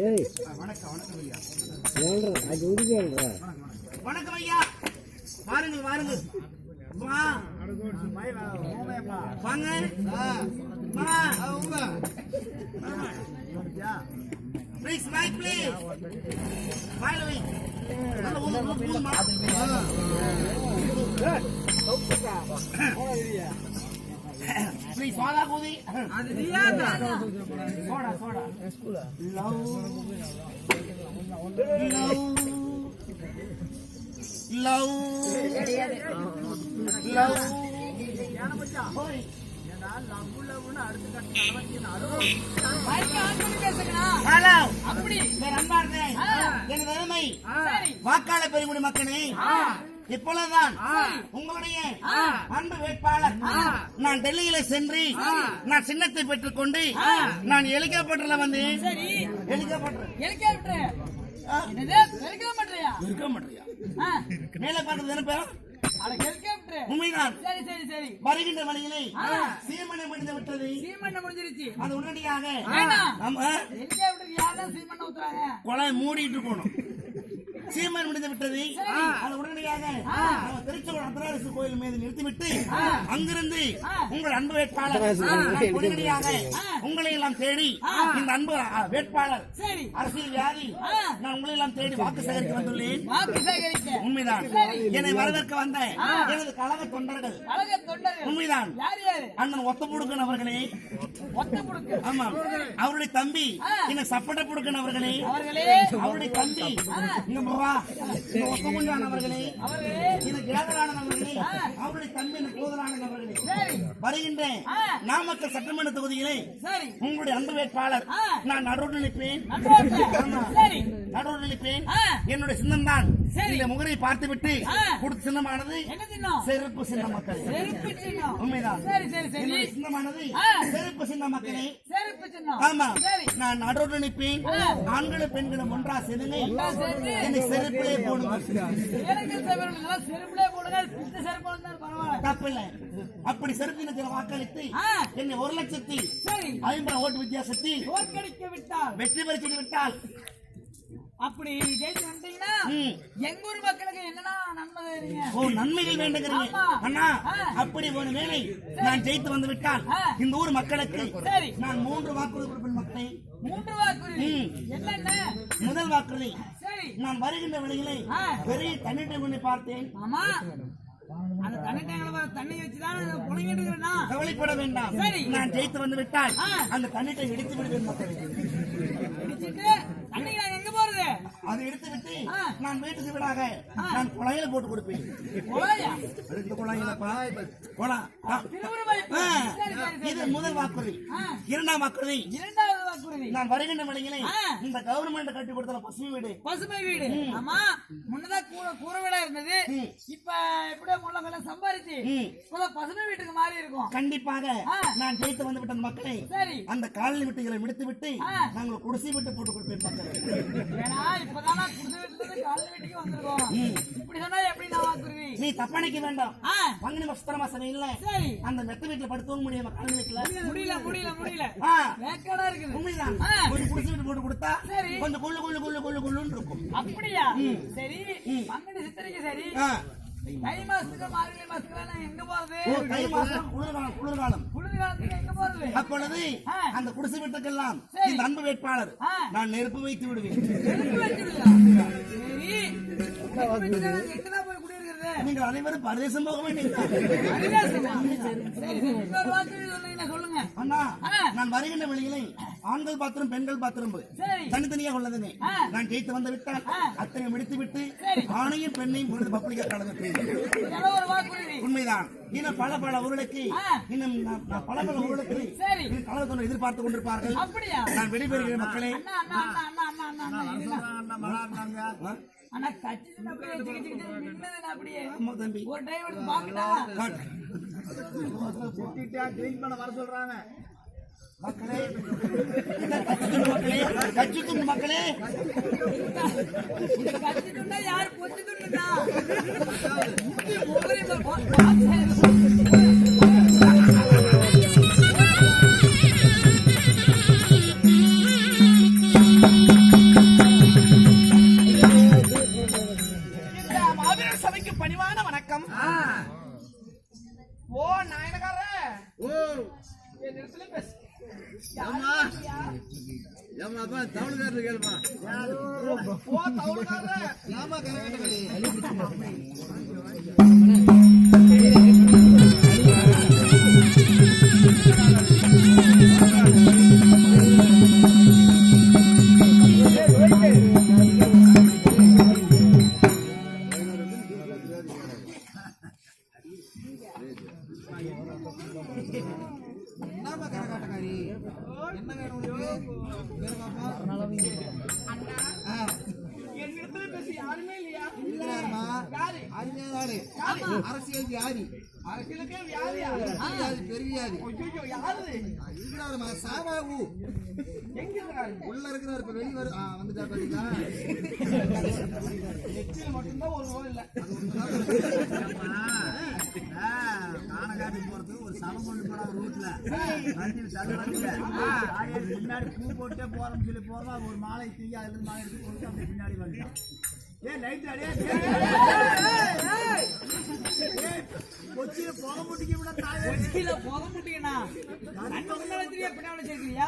ஏய். ஏழ்றா அது உறுதி ஏழ்றா வணக்கம் ஐயா. வாருங்கள் வாருங்கள். வா. வாங்க. வாயில வை. நல்ல ஊது, ப்ளீஸ் சோடா ஊதி soda soda love love love love போய் ஹலோ அப்படி அன்பார்ந்தே எனது அருமை வாக்காளர் பெருங்குடி மக்களே இப்பொழுதுதான் உங்களுடைய அன்பு வேட்பாளர் நான் டெல்லியில சென்று நான் சின்னத்தை பெற்றுக் கொண்டு நான் ஹெலிகாப்டர்ல வந்து ஹெலிகாப்டர் ஹெலிகாப்டர் மேல பார்க்கறது என்ன பேரும் உண்மைதான் சரி சரி சரி. வருகின்ற வழியிலே சீமனை முடிந்து விட்டது. சீமண்ண முடிஞ்சிருச்சு. அது உடனடியாக. ஆமா ஹெலிகாப்டர் யாரெல்லாம் சீமண்ண ஊத்துறாங்க? குழாய் மூடிட்டு போகணும். சீமன் முடிந்து விட்டது. அது உடனடியாக நம்ம திருச்செங்கோடு அர்த்தராசு கோயில் மீது நிறுத்திவிட்டு அங்கிருந்து உங்கள் அன்பு வேட்பாளர் உடனடியாக உங்களை எல்லாம் தேடி இந்த அன்பு வேட்பாளர் அரசியல் வியாதி நான் உங்களை எல்லாம் தேடி வாக்கு சேகரித்து வந்துள்ளேன். வாக்கு சேகரிக்க உண்மைதான். என்னை வரவேற்க வந்த எனது கழக தொண்டர்கள். உண்மைதான். அண்ணன் ஒத்த புடுக்கன் அவர்களே ஆமா. அவருடைய தம்பி. என்ன சப்பட்ட புடுக்கன் அவர்களே. அவருடைய தம்பி. இங்க வா இந்த ஒத்தமுஞ்சான் அவர்களே. இது கேதரானன் அவர்களே. அவருடைய தம்பி இந்த கோதரானன் அவர்களே. வருகின்ற நாமக்கல் சட்டமன்ற தொகுதியிலே உங்களுடைய அன்பு வேட்பாளர். நான். சரி. நடுவில் நிற்பேன். ஆ. என்னுடைய சின்னம் தான். இந்த முகரை பார்த்துவிட்டு ஆ. கொடுத்த சின்னமானது செருப்பு சின்ன மக்கள். உண்மைதான். சின்னமானது. செருப்பு சின்ன மக்களே. ஆமா. நான் நடுவில் நிற்பேன். ஆண்களும் பெண்களும் ஒன்றா சேர்ந்து. என்னை செருப்பிலே போடுங்க தப்பில்லை. அப்படி செருப்பினத்தில் வாக்களித்து. என்னை ஒரு லட்சத்தி ஐம்பது ஓட்டு வித்தியாசத்தில் வெற்றி பெற செய்து விட்டால் அப்படி ஜெயிச்சு வந்துட்டீங்கன்னா ம். எங்க ஊர் மக்களுக்கு என்னன்னா நன்மை தருவீங்க ஓ நன்மைகள் வேண்டுகிறீங்க. அண்ணா. அப்படி ஒரு வேளை நான் ஜெயித்து வந்து விட்டால் ஆ. இந்த ஊர் மக்களுக்கு. நான் மூன்று வாக்குறுதி கொடுப்பேன் மக்களே மூன்று வாக்குறுதி. என்னென்ன முதல் வாக்குறுதி நான் வருகின்ற ஆ. பெரிய தண்ணீர் ஒன்றை பார்த்தேன் ஆமா அந்த தண்ணி டேங்க்ல வர தண்ணி வச்சுதான் புலங்கிட்டு இருக்கிறேன்னா கவலைப்பட வேண்டாம். நான் ஜெயித்து வந்து விட்டால். அந்த தண்ணீரை இடித்து விடுவேன் மக்களே இடிச்சிட்டு தண்ணிக்கு நாங்க எங்க போறது அதை எடுத்து விட்டு ஆ. நான் வீட்டுக்கு வீடாக. நான் குழாயில போட்டு கொடுப்பேன். இந்த குழாயிலப்பா. குழா இது முதல் வாக்குறுதி. இரண்டாம் வாக்குறுதி. இரண்டாவது வாக்குறுதி நான் வருகின்ற. இந்த கவர்மெண்ட் கட்டி கொடுத்த பசுமை வீடு. பசுமை வீடு. ஆமா. முன்னதா கூரை கூரை வீடா இருந்தது. இப்ப எப்படியோ முள்ளங்கெல்லாம் சம்பாரிச்சு பசுமை வீட்டுக்கு மாறி இருக்கும். கண்டிப்பாக. நான் ஜெயித்து வந்து விட்ட மக்களை. சரி. அந்த காலனி விட்டுகளை விடுத்து விட்டு. நாங்கள் குடிசை விட்டு போட்டு கொடுப்பேன் மக்களே. ஏன்னா இப்பதானா குடிசை வீட்டுல காலனி வீட்டுக்கு வந்திருக்கோம். இப்படி சொன்னா எப்படி நான் வாக்குறுதி நீ தப்பணிக்க வேண்டாம். பங்குனி மஸ்தர மாசம் இல்ல அந்த மெத்த வீட்டுல படுத்து தூங்க முடியாம காலனி வீட்டுல முடியல முடியல முடியல. இருக்குது. உண்மைதான் ஆ. கொஞ்சம் குடிசை வீட்டு போட்டு கொடுத்தா சரி. கொஞ்சம் குள்ளு குள்ளு குள்ளு குள்ளு குள்ளுன்னு இருக்கும் அப்படியா சரி பங்குனி சித்திரைக்கு சரி ஆ. தை மாசத்துக்கு மார்கழி மாசத்துக்கு நான் எங்க போறது ஓ, தை மாசம் குளிர்காலம் குளிர்காலம் குளிர் காலத்துக்கு எங்க போறது அப்பொழுது. அந்த குடிசை வீட்டுக்கெல்லாம். இந்த அன்பு வேட்பாளர். நான் நெருப்பு வைத்து விடுவேன் நெருப்பு? சரி நீங்கள் அனைவரும் பரதேசம் போக சொல்லுங்க அண்ணா ஆ. நான் வருகின்ற வழியிலே ஆண்கள் பாத்திரம் பெண்கள் பாத்திரம் தனித்தனியாக உள்ளதுங்க ஆ. நான் ஜெயித்து வந்து விட்டால். அத்தனை முடித்து விட்டு. ஆணையும் பெண்ணையும் பொழுது பப்ளிக்கா கலந்து உண்மைதான் இன்னும் பல பல ஊர்களுக்கு. இன்னும் பல பல ஊர்களுக்கு. கலந்து எதிர்பார்த்து கொண்டிருப்பார்கள் நான் வெளிப்பெறுகிற மக்களே அண்ணா அண்ணா அண்ணா அண்ணா அண்ணா அண்ணா அண்ணா இருங்க. ஆ? அண்ணா கட்சி அப்படியே ஒரு டைம் எடுத்து பாக்கட்டா காட்டு. மக்களே கட்சித்துண்டு மக்களே. கட்சித்துண்டு மக்களே. இந்த கட்சி துண்டா யார் பொத்தி ஓ நாயனக்கார. ஓ. என் நெரிசல பேசு. ஏமா ஏமா அப்பா தவுளுக்காரர் கேளுமா ஓ தவுளுக்காரர் ஏமா கரகட்டக்கடி யாருமே இல்லையா இருக்கிறாருமா யாரு அரசியல் வியாதி அரசியலுக்கே வியாதியா வியாதி பெருவியாதி இருக்கிறாருமா எங்க உள்ள இருக்கிறாரு இப்ப வெளிய ஆ வந்துட்டா பாத்தீங்களா மட்டும்தான் ஒரு இல்ல சலம் கொண்டு போனா ரோட்ல வண்டியில் தள்ளுவாங்க பின்னாடி பூ போட்டே போறோம்னு சொல்லி போறோம்? ஒரு மாலை தூக்கி அதுல இருந்து மாலை எடுத்து பின்னாடி வந்துட்டான். ஏ லைட் அடியே கொச்சியில புகை முட்டிக்க விட தாயே போக முன்னாடி பின்னாடி வச்சிருக்கீங்க?